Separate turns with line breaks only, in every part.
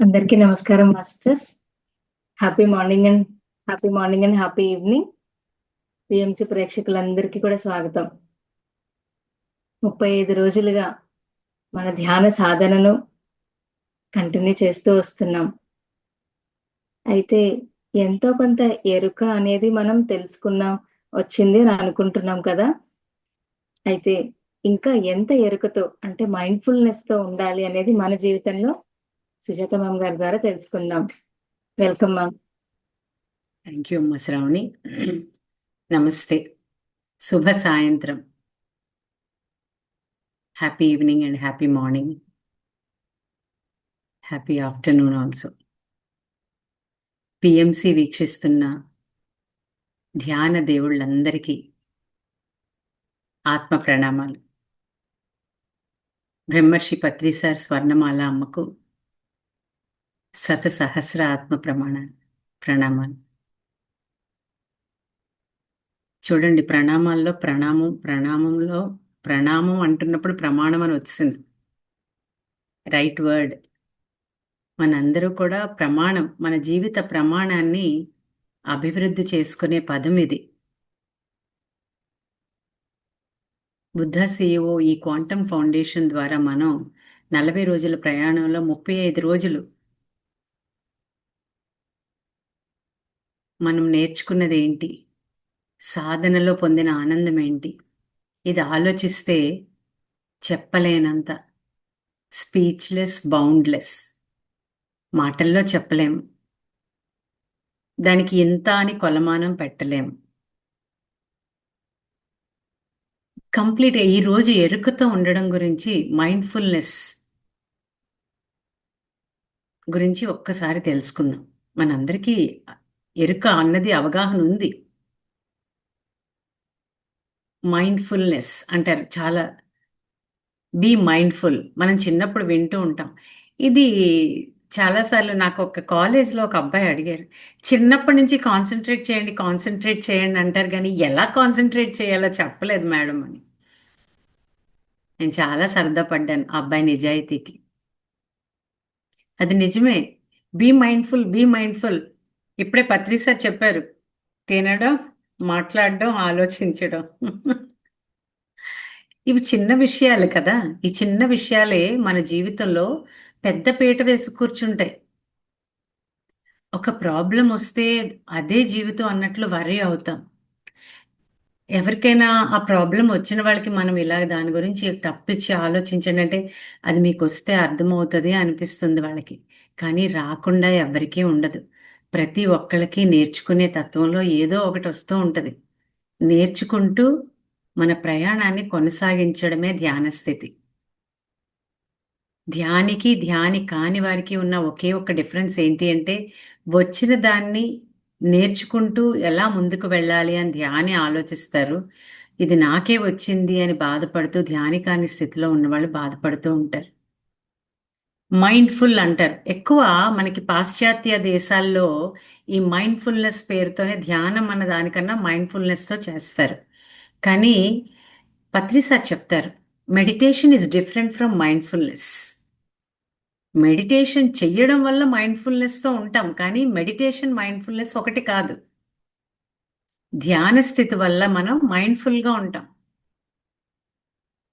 అందరికీ నమస్కారం masters. Happy morning and happy morning and happy evening PMC ప్రేక్షకులందరికీ కూడా స్వాగతం. ముప్పై ఐదు రోజులుగా మన ధ్యాన సాధనను కంటిన్యూ చేస్తూ వస్తున్నాం. అయితే ఎంతో కొంత ఎరుక అనేది మనం తెలుసుకున్నాం వచ్చింది అని అనుకుంటున్నాం కదా? అయితే ఇంకా ఎంత ఎరుకతో అంటే మైండ్ఫుల్నెస్తో ఉండాలి అనేది మన జీవితంలో సుజాత మ్యామ్ గారి ద్వారా తెలుసుకుందాం. వెల్కమ్ మ్యామ్
థ్యాంక్ యూ అమ్మ శ్రావణి. నమస్తే. శుభ సాయంత్రం. Happy evening and happy morning happy afternoon also PMC వీక్షిస్తున్న ధ్యాన దేవుళ్ళందరికీ ఆత్మ ప్రణామాలు. బ్రహ్మర్షి పత్రిసార్ స్వర్ణమాల అమ్మకు శత సహస్ర ఆత్మ ప్రమాణాలు ప్రణామాలు. చూడండి ప్రణామాల్లో ప్రణామం ప్రణామంలో ప్రణామం అంటున్నప్పుడు ప్రమాణం అని వచ్చింది రైట్ వర్డ్. మనందరూ కూడా ప్రమాణం మన జీవిత ప్రమాణాన్ని అభివృద్ధి చేసుకునే పదం ఇది. బుద్ధ సిఇఓ ఈ క్వాంటమ్ ఫౌండేషన్ ద్వారా మనం నలభై రోజుల ప్రయాణంలో ముప్పై ఐదు రోజులు మనం నేర్చుకున్నది ఏంటి సాధనలో పొందిన ఆనందం ఏంటి ఇది ఆలోచిస్తే చెప్పలేనంత. Speechless boundless. మాటల్లో చెప్పలేం. దానికి ఇంత అని కొలమానం పెట్టలేం. కంప్లీట్ ఈ రోజు ఎరుకతో ఉండడం గురించి మైండ్ఫుల్నెస్ గురించి ఒక్కసారి తెలుసుకుందాం. మనందరికీ ఎరుక అన్నది అవగాహన ఉంది. మైండ్ఫుల్నెస్ అంటారు. చాలా బీ మైండ్ఫుల్ మనం చిన్నప్పుడు వింటూ ఉంటాం. ఇది చాలాసార్లు నాకు ఒక కాలేజ్లో ఒక అబ్బాయి అడిగారు. చిన్నప్పటి నుంచి కాన్సన్ట్రేట్ చేయండి కాన్సన్ట్రేట్ చేయండి అంటారు కానీ ఎలా కాన్సన్ట్రేట్ చేయాలో చెప్పలేదు మేడం అని. నేను చాలా సరదా పడ్డాను ఆ అబ్బాయి నిజాయితీకి. అది నిజమే. బీ మైండ్ఫుల్ బీ మైండ్ఫుల్ ఇప్పుడే పత్రి సార్ చెప్పారు తినడం మాట్లాడడం ఆలోచించడం. ఇవి చిన్న విషయాలు కదా. ఈ చిన్న విషయాలే మన జీవితంలో పెద్ద పీట వేసి కూర్చుంటాయి. ఒక ప్రాబ్లం వస్తే అదే జీవితం అన్నట్లు వరీ అవుతాం. ఎవరికైనా ఆ ప్రాబ్లం వచ్చిన వాళ్ళకి మనం ఇలా దాని గురించి తప్పించి ఆలోచించండి అంటే అది మీకు వస్తే అర్థమవుతుంది అనిపిస్తుంది వాళ్ళకి. కానీ రాకుండా ఎవరికీ ఉండదు. ప్రతి ఒక్కళ్ళకి నేర్చుకునే తత్వంలో ఏదో ఒకటి వస్తూ ఉంటుంది. నేర్చుకుంటూ మన ప్రయాణాన్ని కొనసాగించడమే ధ్యాన స్థితి. ధ్యానికి ధ్యాని కాని వారికి ఉన్న ఒకే ఒక్క డిఫరెన్స్ ఏంటి అంటే వచ్చిన దాన్ని నేర్చుకుంటూ ఎలా ముందుకు వెళ్ళాలి అని ధ్యాని ఆలోచిస్తారు. ఇది నాకే వచ్చింది అని బాధపడుతూ ధ్యాని కాని స్థితిలో ఉన్నవాళ్ళు బాధపడుతూ ఉంటారు. మైండ్ఫుల్ అంటారు. ఎక్కువ మనకి పాశ్చాత్య దేశాల్లో ఈ మైండ్ఫుల్నెస్ పేరుతోనే ధ్యానం అన్న దానికన్నా మైండ్ఫుల్నెస్తో చేస్తారు. కానీ పత్రిసార్ చెప్తారు meditation is different from mindfulness meditation చెయ్యడం వల్ల మైండ్ఫుల్నెస్తో ఉంటాం కానీ మెడిటేషన్ మైండ్ఫుల్నెస్ ఒకటి కాదు. ధ్యాన స్థితి వల్ల మనం మైండ్ఫుల్గా ఉంటాం.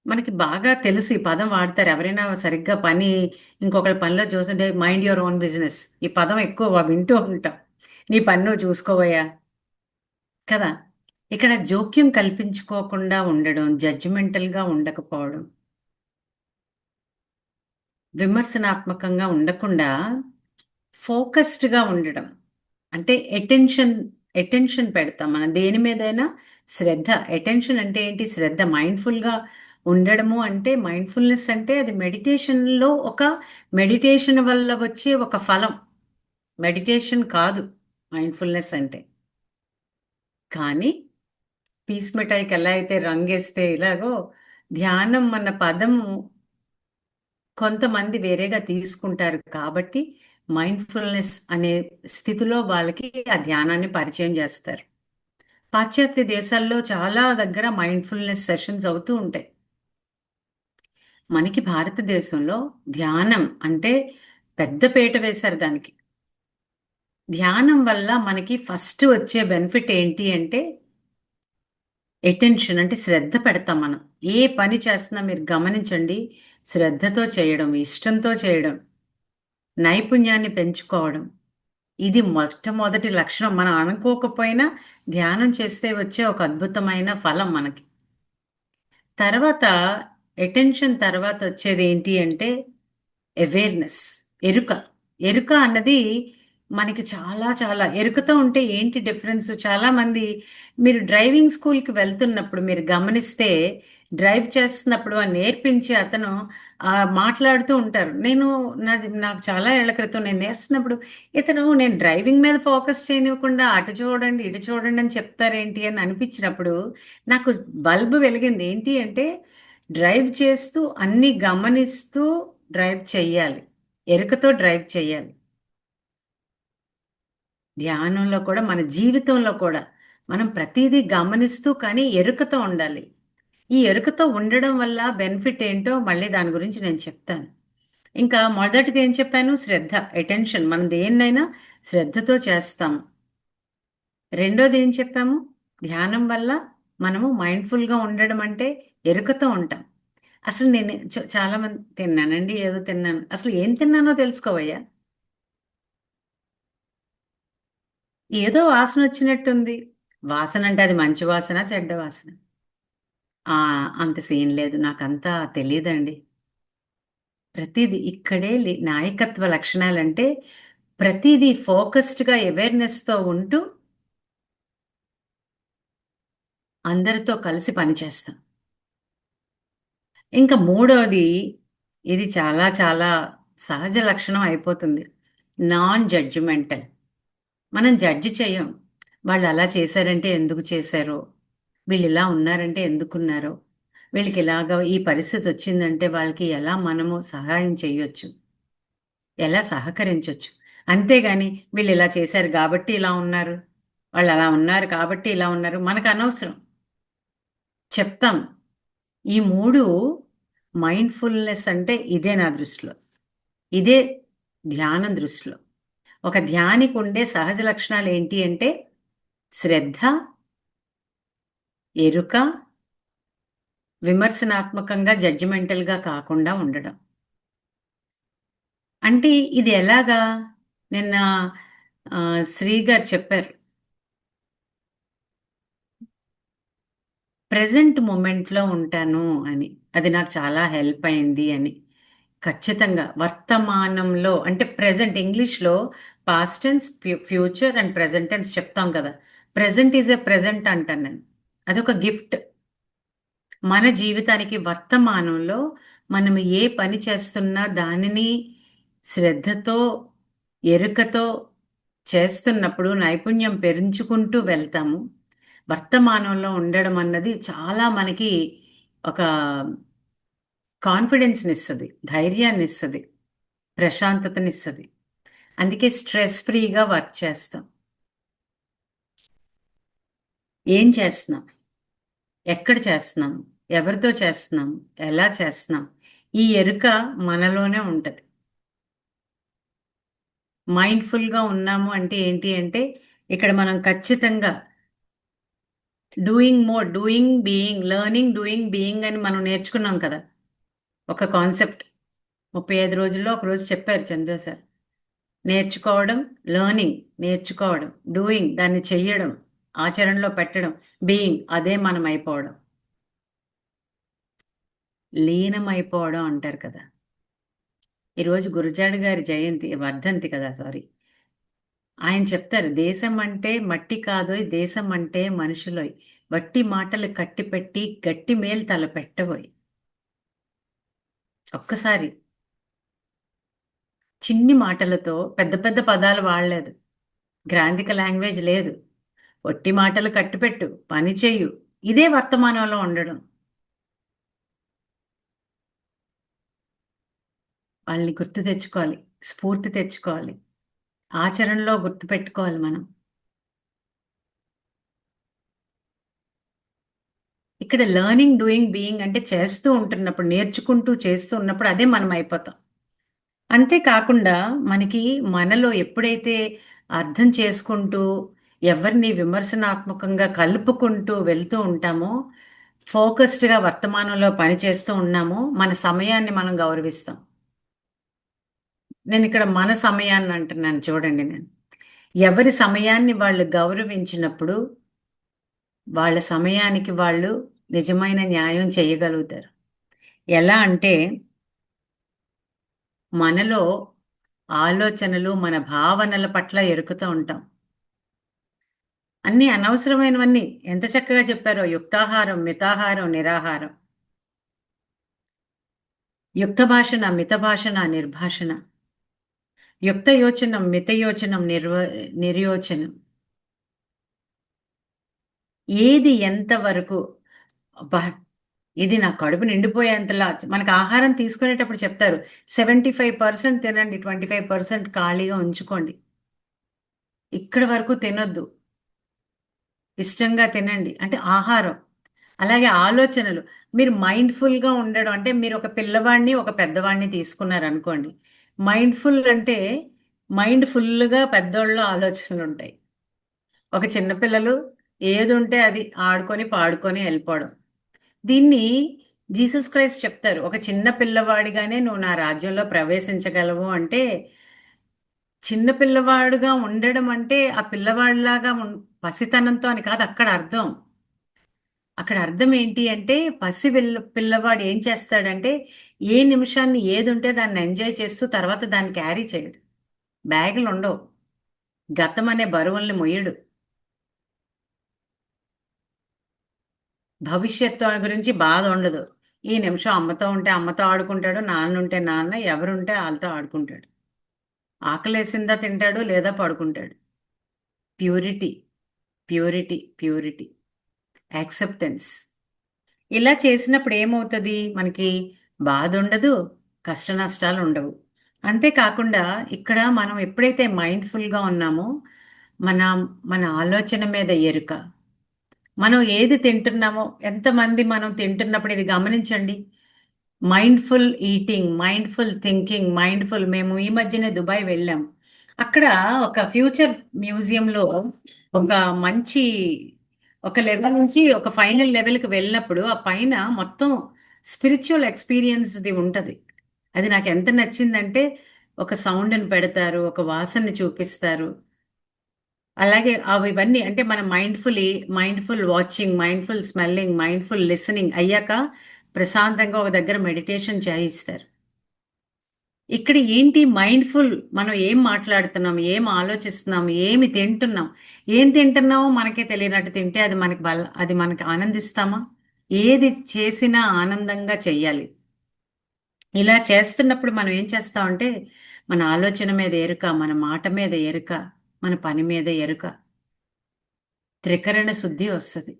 మనకి బాగా తెలుసు ఈ పదం వాడతారు. ఎవరైనా సరిగ్గా పని ఇంకొకరి పనిలో చూస్తుంటే మైండ్ యువర్ ఓన్ బిజినెస్ ఈ పదం ఎక్కువ వింటూ ఉంటాం. నీ పని నువ్వు చూసుకోవయ్యా. కదా? ఇక్కడ జోక్యం కల్పించుకోకుండా ఉండడం జడ్జిమెంటల్గా ఉండకపోవడం విమర్శనాత్మకంగా ఉండకుండా ఫోకస్డ్గా ఉండడం. అంటే అటెన్షన్ అటెన్షన్ పెడతాం మనం దేని మీదైనా. శ్రద్ధ అటెన్షన్ అంటే ఏంటి? శ్రద్ధ మైండ్ఫుల్గా ఉండడము అంటే మైండ్ఫుల్నెస్ అంటే అది మెడిటేషన్లో ఒక మెడిటేషన్ వల్ల వచ్చే ఒక ఫలం. మెడిటేషన్ కాదు మైండ్ఫుల్నెస్ అంటే. కానీ పీస్ మిఠాయికి ఎలా అయితే రంగేస్తే ఇలాగో ధ్యానం అన్న పదము కొంతమంది వేరేగా తీసుకుంటారు కాబట్టి మైండ్ఫుల్నెస్ అనే స్థితిలో వాళ్ళకి ఆ ధ్యానాన్ని పరిచయం చేస్తారు. పాశ్చాత్య దేశాల్లో చాలా దగ్గర మైండ్ఫుల్నెస్ సెషన్స్ అవుతూ ఉంటాయి. మనకి భారతదేశంలో ధ్యానం అంటే పెద్ద పీట వేశారు దానికి. ధ్యానం వల్ల మనకి ఫస్ట్ వచ్చే బెనిఫిట్ ఏంటి అంటే అటెన్షన్ అంటే శ్రద్ధ పెడతాం మనం. ఏ పని చేస్తున్నా మీరు గమనించండి శ్రద్ధతో చేయడం ఇష్టంతో చేయడం నైపుణ్యాన్ని పెంచుకోవడం. ఇది మొట్టమొదటి లక్షణం. మనం అనుకోకపోయినా ధ్యానం చేస్తే వచ్చే ఒక అద్భుతమైన ఫలం మనకి. తర్వాత అటెన్షన్ తర్వాత వచ్చేది ఏంటి అంటే అవేర్నెస్ ఎరుక. ఎరుక అన్నది మనకి చాలా చాలా ఎరుకతో ఉంటే ఏంటి డిఫరెన్స్ చాలా మంది మీరు డ్రైవింగ్ స్కూల్కి వెళ్తున్నప్పుడు మీరు గమనిస్తే డ్రైవ్ చేస్తున్నప్పుడు ఆ నేర్పించి అతను మాట్లాడుతూ ఉంటారు. నేను నాది నాకు చాలా ఏళ్ళ క్రితం నేను నేర్చుకున్నప్పుడు ఇతను నేను డ్రైవింగ్ మీద ఫోకస్ చేయనివ్వకుండా అటు చూడండి ఇటు చూడండి అని చెప్తారేంటి అని అనిపించినప్పుడు నాకు బల్బు వెలిగింది. ఏంటి అంటే డ్రైవ్ చేస్తూ అన్ని గమనిస్తూ డ్రైవ్ చెయ్యాలి. ఎరుకతో డ్రైవ్ చేయాలి ధ్యానంలో కూడా మన జీవితంలో కూడా మనం ప్రతిదీ గమనిస్తూ కానీ ఎరుకతో ఉండాలి. ఈ ఎరుకతో ఉండడం వల్ల బెనిఫిట్ ఏంటో మళ్ళీ దాని గురించి నేను చెప్తాను. ఇంకా మొదటిది ఏం చెప్పాను? శ్రద్ధ అటెన్షన్. మనం దేన్నైనా శ్రద్ధతో చేస్తాము రెండోది ఏం చెప్పాము? ధ్యానం వల్ల మనము మైండ్ఫుల్గా ఉండడం అంటే ఎరుకతో ఉంటాం. అసలు నేను చాలా మంది తిన్నానండి ఏదో తిన్నాను. అసలు ఏం తిన్నానో తెలుసుకోవయ్యా? ఏదో వాసన వచ్చినట్టుంది. వాసన అంటే అది మంచి వాసన చెడ్డ వాసన. అంత సీన్ లేదు. నాకంతా తెలియదండి ప్రతిదీ ఇక్కడే నాయకత్వ లక్షణాలంటే ప్రతిదీ ఫోకస్డ్గా అవేర్నెస్తో ఉంటూ అందరితో కలిసి పనిచేస్తాం ఇంకా మూడవది ఇది చాలా చాలా సహజ లక్షణం అయిపోతుంది. నాన్ జడ్జిమెంటల్ మనం జడ్జి చేయం. వాళ్ళు అలా చేశారంటే ఎందుకు చేశారో? వీళ్ళు ఇలా ఉన్నారంటే ఎందుకున్నారో? వీళ్ళకి ఇలాగ ఈ పరిస్థితి వచ్చిందంటే వాళ్ళకి ఎలా మనము సహాయం చేయొచ్చు? ఎలా సహకరించవచ్చు అంతేగాని వీళ్ళు ఇలా చేశారు కాబట్టి ఇలా ఉన్నారు. వాళ్ళు అలా ఉన్నారు కాబట్టి ఇలా ఉన్నారు. మనకు అనవసరం. చెప్తాం. ఈ మూడు మైండ్ఫుల్నెస్ అంటే ఇదే నా దృష్టిలో. ఇదే ధ్యానం దృష్టిలో. ఒక ధ్యానికి ఉండే సహజ లక్షణాలు ఏంటి అంటే శ్రద్ధ ఎరుక విమర్శనాత్మకంగా జడ్జిమెంటల్గా కాకుండా ఉండడం. అంటే ఇది ఎలాగా? నిన్న శ్రీ గారు చెప్పారు. ప్రజెంట్ మూమెంట్లో ఉంటాను అని. అది నాకు చాలా హెల్ప్ అయింది అని. ఖచ్చితంగా వర్తమానంలో అంటే ప్రజెంట్ ఇంగ్లీష్లో past tense future and present tense చెప్తాం కదా. ప్రజెంట్ ఈజ్ ఎ ప్రజెంట్ అంటాను నేను. అదొక గిఫ్ట్ మన జీవితానికి వర్తమానంలో మనం ఏ పని చేస్తున్నా దానిని శ్రద్ధతో ఎరుకతో చేస్తున్నప్పుడు నైపుణ్యం పెంచుకుంటూ వెళ్తాము. వర్తమానంలో ఉండడం అన్నది చాలా మనకి ఒక కాన్ఫిడెన్స్ని ఇస్తుంది ధైర్యాన్ని ఇస్తుంది ప్రశాంతతనిస్తుంది. అందుకే స్ట్రెస్ ఫ్రీగా వర్క్ చేస్తాం. ఏం చేస్తున్నాం? ఎక్కడ చేస్తున్నాం? ఎవరితో చేస్తున్నాం? ఎలా చేస్తున్నాం? ఈ ఎరుక మనలోనే ఉంటుంది. మైండ్ఫుల్గా ఉన్నాము అంటే ఏంటి అంటే ఇక్కడ మనం ఖచ్చితంగా doing more doing being learning doing being అని మనం నేర్చుకున్నాం కదా. ఒక కాన్సెప్ట్ ముప్పై ఐదు రోజుల్లో ఒకరోజు చెప్పారు చంద్ర సార్. నేర్చుకోవడం లర్నింగ్ నేర్చుకోవడం డూయింగ్ దాన్ని చెయ్యడం ఆచరణలో పెట్టడం బీయింగ్ అదే మనం అయిపోవడం లీనమైపోవడం అంటారు కదా. ఈరోజు గురుజాడు గారి జయంతి వర్ధంతి కదా సారీ. ఆయన చెప్తారు దేశం అంటే మట్టి కాదోయ్ దేశం అంటే మనుషులోయ్. వట్టి మాటలు కట్టిపెట్టి గట్టి మేలు తల పెట్టబోయ్ ఒక్కసారి. చిన్ని మాటలతో పెద్ద పెద్ద పదాలు వాడలేదు. గ్రాంధిక లాంగ్వేజ్ లేదు. ఒట్టి మాటలు కట్టిపెట్టు పని చేయు ఇదే వర్తమానంలో ఉండడం. వాళ్ళని గుర్తు తెచ్చుకోవాలి స్ఫూర్తి తెచ్చుకోవాలి. ఆచరణలో గుర్తు పెట్టుకోవాలి మనం. ఇక్కడ లర్నింగ్ డూయింగ్ బీయింగ్ అంటే చేస్తూ ఉంటున్నప్పుడు నేర్చుకుంటూ చేస్తూ ఉన్నప్పుడు అదే మనం అయిపోతాం. అంతేకాకుండా మనకి మనలో ఎప్పుడైతే అర్థం చేసుకుంటూ ఎవరిని విమర్శనాత్మకంగా కలుపుకుంటూ వెళ్తూ ఉంటామో ఫోకస్డ్గా వర్తమానంలో పనిచేస్తూ ఉన్నామో మన సమయాన్ని మనం గౌరవిస్తాం. నేను ఇక్కడ మన సమయాన్ని అంటున్నాను చూడండి నేను. ఎవరి సమయాన్ని వాళ్ళు గౌరవించినప్పుడు వాళ్ళ సమయానికి వాళ్ళు నిజమైన న్యాయం చేయగలుగుతారు. ఎలా అంటే మనలో ఆలోచనలు మన భావనల పట్ల ఎరుకుతూ ఉంటాం. అన్ని అనవసరమైనవన్నీ. ఎంత చక్కగా చెప్పారో యుక్తాహారం మితాహారం నిరాహారం. యుక్త భాషణ మిత భాషణ నిర్భాషణ యుక్త యోచనం మితయోచనం నిర్వ నిర్యోచనం. ఏది ఎంతవరకు ఇది నా కడుపు నిండిపోయేంతలా. మనకు ఆహారం తీసుకునేటప్పుడు చెప్తారు సెవెంటీ ఫైవ్ పర్సెంట్ తినండి ట్వంటీ ఫైవ్ పర్సెంట్ ఖాళీగా ఉంచుకోండి. ఇక్కడ వరకు తినొద్దు. ఇష్టంగా తినండి. అంటే ఆహారం. అలాగే ఆలోచనలు. మీరు మైండ్ఫుల్గా ఉండడం అంటే మీరు ఒక పిల్లవాడిని ఒక పెద్దవాడిని తీసుకున్నారు అనుకోండి మైండ్ఫుల్ అంటే మైండ్ ఫుల్గా పెద్దోళ్ళ ఆలోచనలు ఉంటాయి ఒక చిన్నపిల్లలు ఏది ఉంటే అది ఆడుకొని పాడుకొని వెళ్ళిపోవడం. దీన్ని జీసస్ క్రైస్ట్ చెప్తారు. ఒక చిన్న పిల్లవాడిగానే నువ్వు నా రాజ్యంలో ప్రవేశించగలవు అంటే చిన్న పిల్లవాడుగా ఉండడం అంటే ఆ పిల్లవాడిలాగా పసితనంతో అని కాదు అక్కడ అర్థం. అక్కడ అర్థం ఏంటి అంటే పసి పిల్లవాడు ఏం చేస్తాడంటే ఏ నిమిషాన్ని ఏది ఉంటే దాన్ని ఎంజాయ్ చేస్తూ తర్వాత దాన్ని క్యారీ చేయడు. బ్యాగులు ఉండవు. గతం అనే బరువుల్ని మొయ్యడు. భవిష్యత్తు గురించి బాధ ఉండదు. ఈ నిమిషం అమ్మతో ఉంటే అమ్మతో ఆడుకుంటాడు నాన్న ఉంటే నాన్న ఎవరుంటే వాళ్ళతో ఆడుకుంటాడు. ఆకలేసిందా తింటాడు లేదా పడుకుంటాడు. Purity purity purity. యాక్సెప్టెన్స్ ఇలా చేసినప్పుడు ఏమవుతుంది? మనకి బాధ ఉండదు కష్ట నష్టాలు ఉండవు అంతేకాకుండా ఇక్కడ మనం ఎప్పుడైతే మైండ్ఫుల్గా ఉన్నామో మన మన ఆలోచన మీద ఎరుక. మనం ఏది తింటున్నామో ఎంతమంది మనం తింటున్నప్పుడు ఇది గమనించండి. Mindful eating mindful thinking mindful మేము ఈ మధ్యనే దుబాయ్ వెళ్ళాం. అక్కడ ఒక ఫ్యూచర్ మ్యూజియంలో ఒక మంచి ఒక లెవెల్ నుంచి ఒక ఫైనల్ లెవెల్కి వెళ్ళినప్పుడు ఆ పైన మొత్తం స్పిరిచువల్ ఎక్స్పీరియన్స్ది ఉంటుంది. అది నాకు ఎంత నచ్చిందంటే ఒక సౌండ్ని పెడతారు ఒక వాసనని చూపిస్తారు. అలాగే అవి ఇవన్నీ అంటే మన mindfully mindful watching mindful smelling mindful listening అయ్యాక ప్రశాంతంగా ఒక దగ్గర మెడిటేషన్ చేయిస్తారు. ఇక్కడ ఏంటి మైండ్ఫుల్ మనం ఏం మాట్లాడుతున్నాం? ఏం ఆలోచిస్తున్నాం? ఏమి తింటున్నాం? ఏం తింటున్నామో మనకే తెలియనట్టు తింటే అది మనకి బల అది మనకి ఆనందిస్తామా? ఏది చేసినా ఆనందంగా చెయ్యాలి. ఇలా చేస్తున్నప్పుడు మనం ఏం చేస్తామంటే మన ఆలోచన మీద ఎరుక మన మాట మీద ఎరుక మన పని మీద ఎరుక త్రికరణ శుద్ధి వస్తుంది.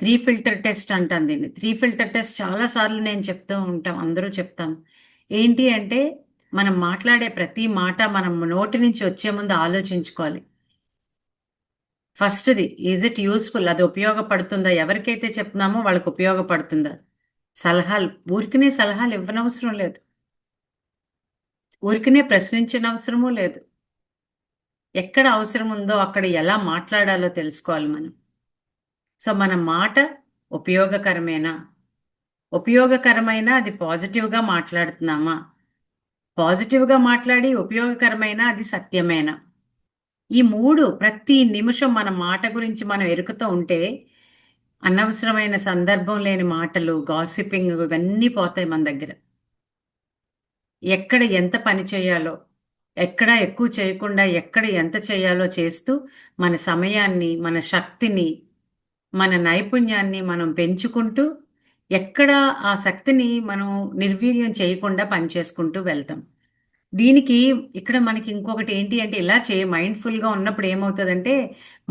త్రీ ఫిల్టర్ టెస్ట్ అంటాను దీన్ని. త్రీ ఫిల్టర్ టెస్ట్ చాలాసార్లు నేను చెప్తూ ఉంటాం అందరూ చెప్తాం. ఏంటి అంటే మనం మాట్లాడే ప్రతి మాట మనం నోటి నుంచి వచ్చే ముందు ఆలోచించుకోవాలి. ఫస్ట్ది ఈజ్ ఇట్ యూస్ఫుల్ అది ఉపయోగపడుతుందా? ఎవరికైతే చెప్తున్నామో వాళ్ళకి ఉపయోగపడుతుందా? సలహాలు. ఊరికనే సలహాలు ఇవ్వనవసరం లేదు. ఊరికనే ప్రశ్నించిన అవసరమూ లేదు. ఎక్కడ అవసరం ఉందో అక్కడ ఎలా మాట్లాడాలో తెలుసుకోవాలి మనం. సో మన మాట ఉపయోగకరమేనా? ఉపయోగకరమైన అది పాజిటివ్గా మాట్లాడుతున్నామా? పాజిటివ్గా మాట్లాడి ఉపయోగకరమైన అది సత్యమేనా? ఈ మూడు ప్రతి నిమిషం మన మాట గురించి మనం ఎరుకుతూ ఉంటే అనవసరమైన సందర్భం లేని మాటలు గాసిపింగ్ ఇవన్నీ పోతాయి మన దగ్గర. ఎక్కడ ఎంత పని చేయాలో ఎక్కడ ఎక్కువ చేయకుండా ఎక్కడ ఎంత చేయాలో చేస్తూ మన సమయాన్ని మన శక్తిని మన నైపుణ్యాన్ని మనం పెంచుకుంటూ ఎక్కడ ఆ శక్తిని మనం నిర్వీర్యం చేయకుండా పనిచేసుకుంటూ వెళ్తాం. దీనికి ఇక్కడ మనకి ఇంకొకటి ఏంటి అంటే ఇలా చే మైండ్ఫుల్గా ఉన్నప్పుడు ఏమవుతుందంటే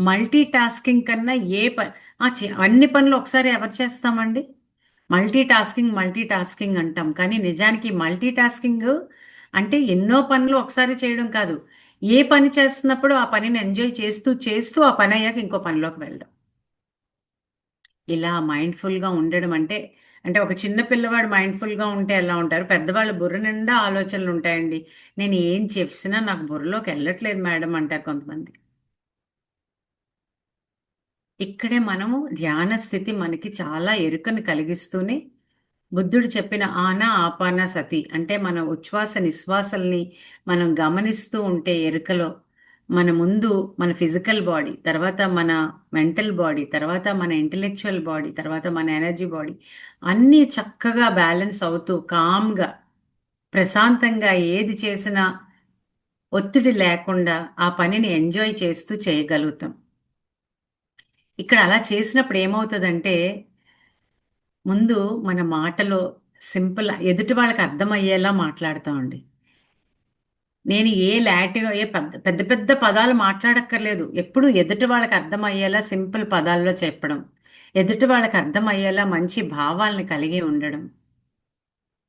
మల్టీ టాస్కింగ్ కన్నా ఏ ప అన్ని పనులు ఒకసారి ఎవరు చేస్తామండి? మల్టీ టాస్కింగ్ మల్టీ టాస్కింగ్ అంటాం. కానీ నిజానికి మల్టీ టాస్కింగ్ అంటే ఎన్నో పనులు ఒకసారి చేయడం కాదు. ఏ పని చేస్తున్నప్పుడు ఆ పనిని ఎంజాయ్ చేస్తూ చేస్తూ ఆ పని అయ్యాక ఇంకో పనిలోకి వెళ్ళడం. ఇలా మైండ్ఫుల్గా ఉండడం అంటే అంటే ఒక చిన్న పిల్లవాడు మైండ్ఫుల్గా ఉంటే ఎలా ఉంటారు? పెద్దవాళ్ళ బుర్ర నిండా ఆలోచనలు ఉంటాయండి. నేను ఏం చెప్పినా నాకు బుర్రలోకి వెళ్ళట్లేదు మేడం అంటారు కొంతమంది. ఇక్కడే మనము ధ్యాన స్థితి మనకి చాలా ఎరుకను కలిగిస్తూనే బుద్ధుడు చెప్పిన ఆన ఆపాన సతి అంటే మన ఉచ్ఛ్వాస నిశ్వాసల్ని మనం గమనిస్తూ ఉంటే ఎరుకలో మన ముందు మన ఫిజికల్ బాడీ తర్వాత మన మెంటల్ బాడీ తర్వాత మన ఇంటలెక్చువల్ బాడీ తర్వాత మన ఎనర్జీ బాడీ అన్నీ చక్కగా బ్యాలెన్స్ అవుతూ కామ్గా ప్రశాంతంగా ఏది చేసినా ఒత్తిడి లేకుండా ఆ పనిని ఎంజాయ్ చేస్తూ చేయగలుగుతాం. ఇక్కడ అలా చేసినప్పుడు ఏమవుతుందంటే ముందు మన మాటలో సింపుల్ ఎదుటి వాళ్ళకి అర్థమయ్యేలా మాట్లాడుతామండి. నేను ఏ లాటిన్ ఏ పెద్ద పెద్ద పెద్ద పదాలు మాట్లాడక్కర్లేదు. ఎప్పుడు ఎదుటి వాళ్ళకి అర్థమయ్యేలా సింపుల్ పదాల్లో చెప్పడం. ఎదుటి వాళ్ళకి అర్థమయ్యేలా మంచి భావాలను కలిగి ఉండడం.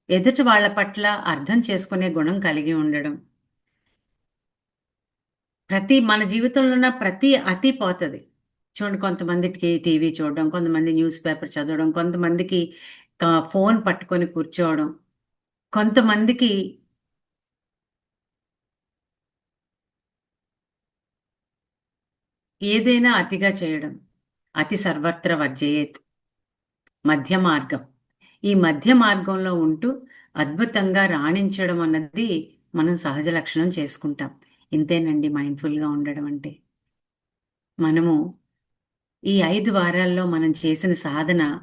ఎదుటి వాళ్ళ పట్ల అర్థం చేసుకునే గుణం కలిగి ఉండడం. ప్రతి మన జీవితంలో ఉన్న ప్రతి అతి పోతుంది. చూడండి కొంతమందికి టీవీ చూడడం కొంతమంది న్యూస్ పేపర్ చదవడం కొంతమందికి ఫోన్ పట్టుకొని కూర్చోవడం కొంతమందికి ఏదైనా అతిగా చేయడం అతి సర్వత్ర వర్జయేత్. మధ్య మార్గం. ఈ మధ్య మార్గంలో ఉంటూ అద్భుతంగా రాణించడం అన్నది మనం సహజ లక్షణం చేసుకుంటాం. ఇంతేనండి మైండ్ఫుల్గా ఉండడం అంటే. మనము ఈ ఐదు వారాల్లో మనం చేసిన సాధన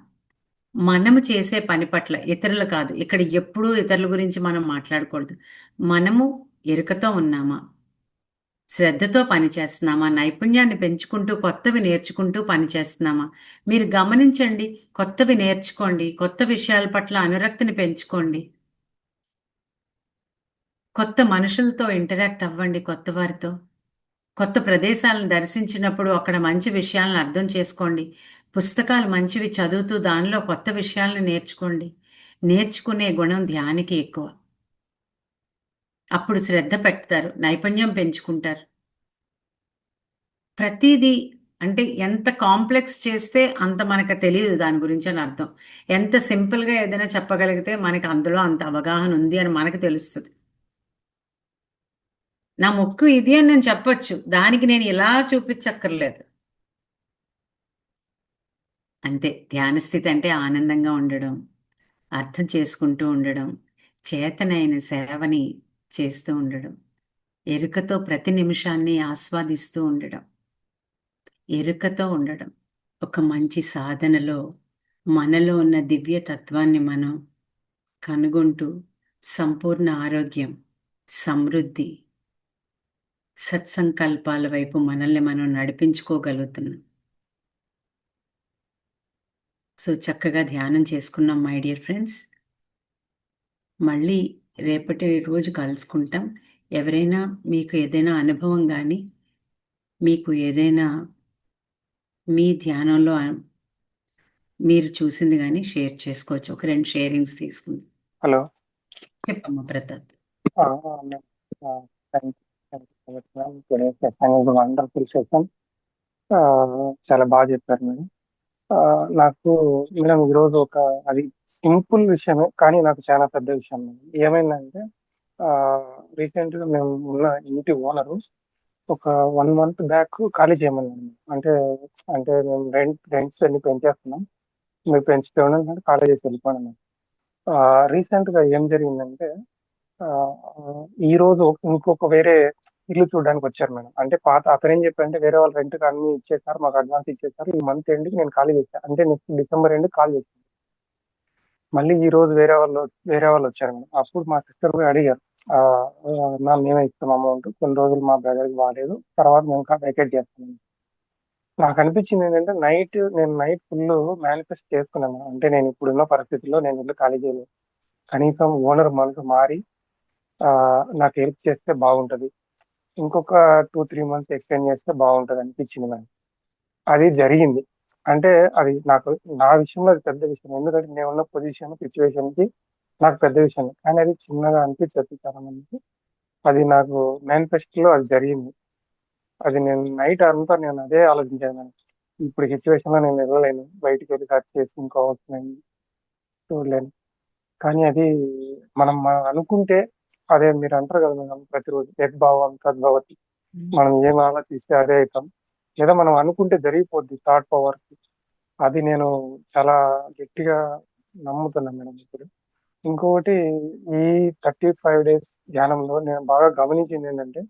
మనము చేసే పని పట్ల ఇతరులు కాదు ఇక్కడ ఎప్పుడూ ఇతరుల గురించి మనం మాట్లాడకూడదు. మనము ఎరుకతో ఉన్నామా? శ్రద్ధతో పనిచేస్తున్నామా? నైపుణ్యాన్ని పెంచుకుంటూ కొత్తవి నేర్చుకుంటూ పనిచేస్తున్నామా? మీరు గమనించండి కొత్తవి నేర్చుకోండి కొత్త విషయాల పట్ల అనురక్తిని పెంచుకోండి. కొత్త మనుషులతో ఇంటరాక్ట్ అవ్వండి కొత్త వారితో. కొత్త ప్రదేశాలను దర్శించినప్పుడు అక్కడ మంచి విషయాలను అర్థం చేసుకోండి. పుస్తకాలు మంచివి చదువుతూ దానిలో కొత్త విషయాలను నేర్చుకోండి. నేర్చుకునే గుణం ధ్యానికి ఎక్కువ. అప్పుడు శ్రద్ధ పెడతారు నైపుణ్యం పెంచుకుంటారు. ప్రతిదీ అంటే ఎంత కాంప్లెక్స్ చేస్తే అంత మనకు తెలియదు దాని గురించి అని అర్థం. ఎంత సింపుల్గా ఏదైనా చెప్పగలిగితే మనకి అందులో అంత అవగాహన ఉంది అని మనకు తెలుస్తుంది. నా ముక్కు ఇది అని నేను చెప్పొచ్చు దానికి నేను ఇలా చూపించక్కర్లేదు. అంతే ధ్యాన స్థితి అంటే ఆనందంగా ఉండడం అర్థం చేసుకుంటూ ఉండడం చేతనైన సేవని చేస్తూ ఉండడం. ఎరుకతో ప్రతి నిమిషాన్ని ఆస్వాదిస్తూ ఉండడం. ఎరుకతో ఉండడం. ఒక మంచి సాధనలో మనలో ఉన్న దివ్య తత్వాన్ని మనం కనుగొంటూ సంపూర్ణ ఆరోగ్యం సమృద్ధి సత్సంకల్పాల వైపు మనల్ని మనం నడిపించుకోగలుగుతున్నాం. సో చక్కగా ధ్యానం చేసుకున్నాం మై డియర్ ఫ్రెండ్స్. మళ్ళీ రేపటి రోజు కలుసుకుంటాం. ఎవరైనా మీకు ఏదైనా అనుభవం కానీ మీకు ఏదైనా మీ ధ్యానంలో మీరు చూసింది కానీ షేర్ చేసుకోవచ్చు. ఒక రెండు షేరింగ్స్ తీసుకుంది.
హలో.
చెప్పమ్మా ప్రతాప్.
Wonderful session. చాలా బాగా చెప్పారు మేడం నాకు మేడం ఈరోజు ఒక అది సింపుల్ విషయమే కానీ నాకు చాలా పెద్ద విషయం. మేడం ఏమైందంటే రీసెంట్గా మేము ఉన్న ఇంటి ఓనరు ఒక వన్ మంత్ బ్యాక్ ఖాళీ చేయమన్నాడు. అంటే అంటే మేము రెంట్ రెంట్స్ అన్ని పెంచేస్తున్నాం. మీరు పెంచుతూ ఉండండి ఖాళీ చేసి వెళ్ళిపోయాను రీసెంట్గా ఏం జరిగిందంటే ఆ, ఈ రోజు ఇంకొక వేరే ఇల్లు చూడడానికి వచ్చారు మేడం. అంటే పాత అతను ఏం చెప్పారంటే వేరే వాళ్ళు రెంట్ అన్ని ఇచ్చేసారు మాకు అడ్వాన్స్ ఇచ్చేసారు ఈ మంత్ ఎండ్కి నేను ఖాళీ చేశాను అంటే నెక్స్ట్ డిసెంబర్ ఎండ్ కాల్ చేశాను మళ్ళీ ఈ రోజు వేరే వాళ్ళు వేరే వాళ్ళు వచ్చారు మేడం. అప్పుడు మా సిస్టర్ పోయి అడిగారు ఆ, నా మేమే ఇస్తాం అమౌంట్ కొన్ని రోజులు మా బ్రదర్కి బాగాలేదు తర్వాత మేము వెకేట్ చేస్తాం. నాకు అనిపించింది ఏంటంటే నైట్ నేను నైట్ ఫుల్ మేనిఫెస్ట్ చేసుకున్నాను అంటే నేను ఇప్పుడున్న పరిస్థితుల్లో నేను ఇల్లు ఖాళీ చేయలేదు. కనీసం ఓనర్ మనసు మారి నాకు హెల్ప్ చేస్తే బాగుంటుంది. ఇంకొక టూ త్రీ మంత్స్ ఎక్స్టెండ్ చేస్తే బాగుంటుంది అనిపించింది నాకు. అది జరిగింది. అంటే అది నాకు నా విషయంలో అది పెద్ద విషయం. ఎందుకంటే నేను ఉన్న పొజిషన్ సిచ్యువేషన్కి నాకు పెద్ద విషయం. కానీ అది చిన్నగా అనిపించదు చాలా మందికి అది నాకు మేనిఫెస్టోలో అది జరిగింది. అది నేను నైట్ అంతా నేను అదే ఆలోచించాను ఇప్పుడు సిచ్యువేషన్లో నేను వెళ్ళలేను బయటికి వెళ్ళి సర్చ్ చేసి ఇంకో అవుతున్నాయి చూడలేను. కానీ అది మనం అనుకుంటే అదే మీరు అంటారు కదా మేడం ప్రతిరోజు యద్భావం తద్భవతి మనం ఏం ఆలోచిస్తే అదే అవుతాం లేదా మనం అనుకుంటే జరిగిపోద్ది థాట్ పవర్ అది నేను చాలా గట్టిగా నమ్ముతున్నాను మేడం ఇప్పుడు. ఇంకొకటి ఈ థర్టీ ఫైవ్ డేస్ ధ్యానంలో నేను బాగా గమనించింది ఏంటంటే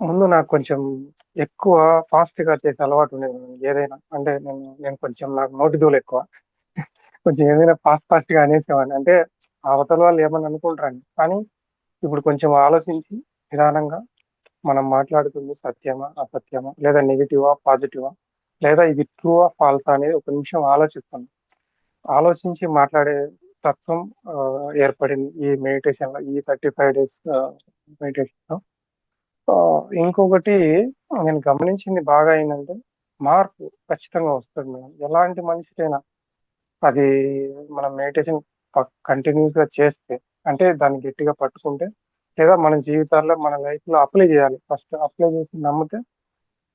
ముందు నాకు కొంచెం ఎక్కువ ఫాస్ట్గా చేసే అలవాటు ఉండేది మేడం. ఏదైనా అంటే నేను నేను కొంచెం నాకు నోటి దూలు ఎక్కువ. కొంచెం ఏదైనా ఫాస్ట్ ఫాస్ట్గా అనేసేవాడిని. అంటే అవతల వాళ్ళు ఏమని అనుకుంటారండి? కానీ ఇప్పుడు కొంచెం ఆలోచించి నిదానంగా మనం మాట్లాడుతుంది సత్యమా అసత్యమా లేదా నెగిటివా పాజిటివా లేదా ఇది ట్రూవా ఫాల్సా అనేది ఒక నిమిషం ఆలోచిస్తాను ఆలోచించి మాట్లాడే తత్వం ఏర్పడింది ఈ మెడిటేషన్లో ఈ థర్టీ ఫైవ్ డేస్ మెడిటేషన్లో ఇంకొకటి నేను గమనించింది బాగా ఏంటంటే మార్పు ఖచ్చితంగా వస్తుంది మేడం. ఎలాంటి మనిషికైనా అది మనం మెడిటేషన్ కంటిన్యూస్గా చేస్తే అంటే దాన్ని గట్టిగా పట్టుకుంటే లేదా మన జీవితాల్లో మన లైఫ్లో అప్లై చేయాలి. ఫస్ట్ అప్లై చేసి నమ్మితే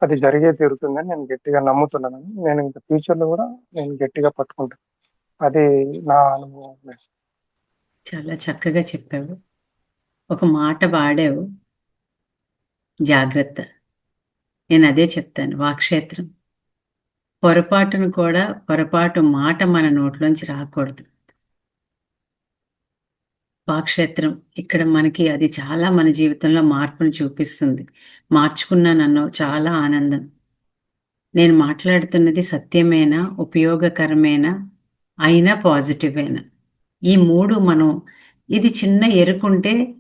అది జరిగే తీరుతుందని నేను గట్టిగా నమ్ముతున్నాను. నేను ఇంకా ఫ్యూచర్లో కూడా నేను గట్టిగా పట్టుకుంటాను అది నా అనుభవం.
చాలా చక్కగా చెప్పావు. ఒక మాట వాడావు. జాగ్రత్త. నేను అదే చెప్తాను. వాక్షేత్రం పొరపాటును కూడా పొరపాటు మాట మన నోట్లోంచి రాకూడదు. పాక్షేత్రం ఇక్కడ మనకి అది చాలా మన జీవితంలో మార్పును చూపిస్తుంది. మార్చుకున్నానన్నో చాలా ఆనందం. నేను మాట్లాడుతున్నది సత్యమేనా ఉపయోగకరమేనా అయినా పాజిటివేనా? ఈ మూడు మనం ఇది చిన్న ఎరుకుంటే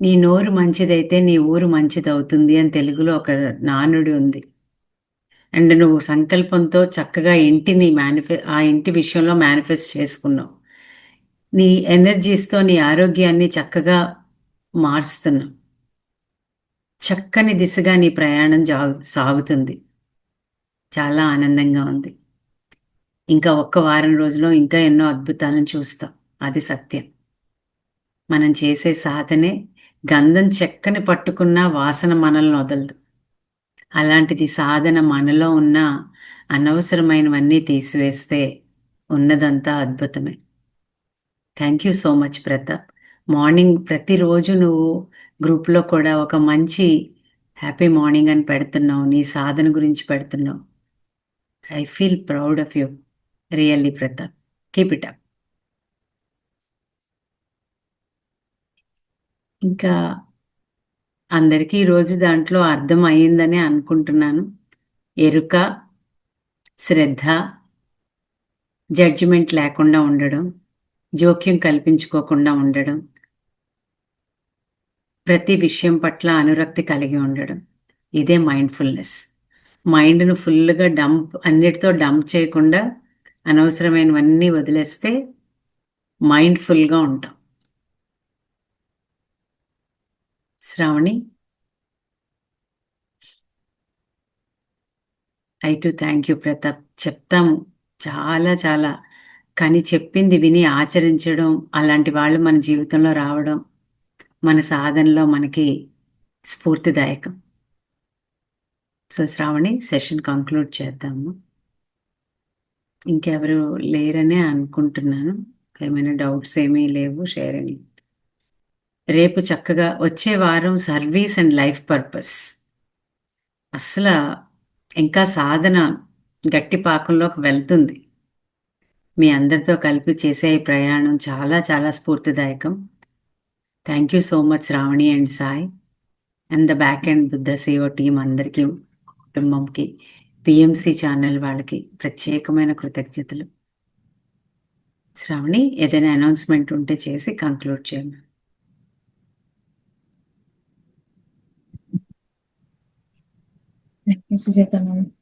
నీ నోరు మంచిదైతే నీ ఊరు మంచిదవుతుంది అని తెలుగులో ఒక నానుడి ఉంది. అండ్ నువ్వు సంకల్పంతో చక్కగా ఇంటిని మేనిఫె ఆ ఇంటి విషయంలో మేనిఫెస్ట్ చేసుకున్నావు. నీ ఎనర్జీస్తో నీ ఆరోగ్యాన్ని చక్కగా మారుస్తున్నావు చక్కని దిశగా నీ ప్రయాణం జాగు సాగుతుంది. చాలా ఆనందంగా ఉంది. ఇంకా ఒక్క వారం రోజుల్లో ఇంకా ఎన్నో అద్భుతాలను చూస్తాం. అది సత్యం. మనం చేసే సాధనే గంధం చెక్కని పట్టుకున్న వాసన మనల్ని వదలదు. అలాంటిది సాధన మనలో ఉన్న అనవసరమైనవన్నీ తీసివేస్తే ఉన్నదంతా అద్భుతమే. Thank you so much Pratap morning ప్రతిరోజు నువ్వు గ్రూప్లో కూడా ఒక మంచి హ్యాపీ మార్నింగ్ అని పెడుతున్నావు నీ సాధన గురించి పెడుతున్నావు. I feel proud of you really Pratap keep it up ఇంకా అందరికీ ఈరోజు దాంట్లో అర్థం అయ్యిందని అనుకుంటున్నాను. ఎరుక శ్రద్ధ జడ్జిమెంట్ లేకుండా ఉండడం జోక్యం కల్పించుకోకుండా ఉండడం ప్రతి విషయం పట్ల అనురక్తి కలిగి ఉండడం ఇదే మైండ్ఫుల్నెస్ మైండ్ను ఫుల్గా డంప్ అన్నిటితో డంప్ చేయకుండా అనవసరమైనవన్నీ వదిలేస్తే మైండ్ఫుల్గా ఉంటాం. Shravani I too thank you Pratap. చెప్తాము. చాలా చాలా. కానీ చెప్పింది విని ఆచరించడం అలాంటి వాళ్ళు మన జీవితంలో రావడం మన సాధనలో మనకి స్ఫూర్తిదాయకం. సో శ్రావణి సెషన్ కంక్లూడ్ చేద్దాము. ఇంకెవరు లేరనే అనుకుంటున్నాను. ఏమైనా డౌట్స్ ఏమీ లేవు షేరింగ్ రేపు చక్కగా వచ్చే వారం సర్వీస్ అండ్ లైఫ్ పర్పస్. అసలు ఇంకా సాధన గట్టి పాకంలోకి వెళ్తుంది. మీ అందరితో కలిపి చేసే ఈ ప్రయాణం చాలా చాలా స్ఫూర్తిదాయకం. Thank you so much Shravani and Sai and the back and Buddha Seva team అందరికీ కుటుంబంకి పిఎంసి ఛానల్ వాళ్ళకి ప్రత్యేకమైన కృతజ్ఞతలు. శ్రావణి ఏదైనా అనౌన్స్మెంట్ ఉంటే చేసి కంక్లూడ్ చేయండి.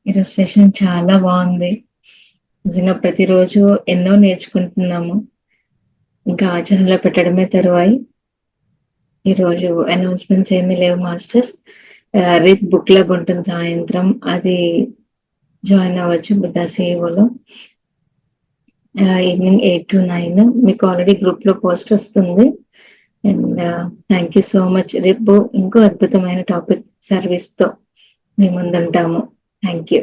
ఈరోజు సెషన్ చాలా బాగుంది. నిజంగా ప్రతిరోజు ఎన్నో నేర్చుకుంటున్నాము. ఇంకా ఆచరణలో పెట్టడమే తరువాయి. ఈరోజు అనౌన్స్మెంట్స్ ఏమీ లేవు మాస్టర్స్ రేపు బుక్ క్లబ్ ఉంటుంది సాయంత్రం. అది జాయిన్ అవ్వచ్చు బుద్ధా సేవలో ఈవినింగ్ ఎయిట్ టు నైన్ మీకు ఆల్రెడీ గ్రూప్లో పోస్ట్ వస్తుంది. And thank you so much రేపు ఇంకో అద్భుతమైన టాపిక్ సర్వీస్తో మేము ముందుంటాము. Thank you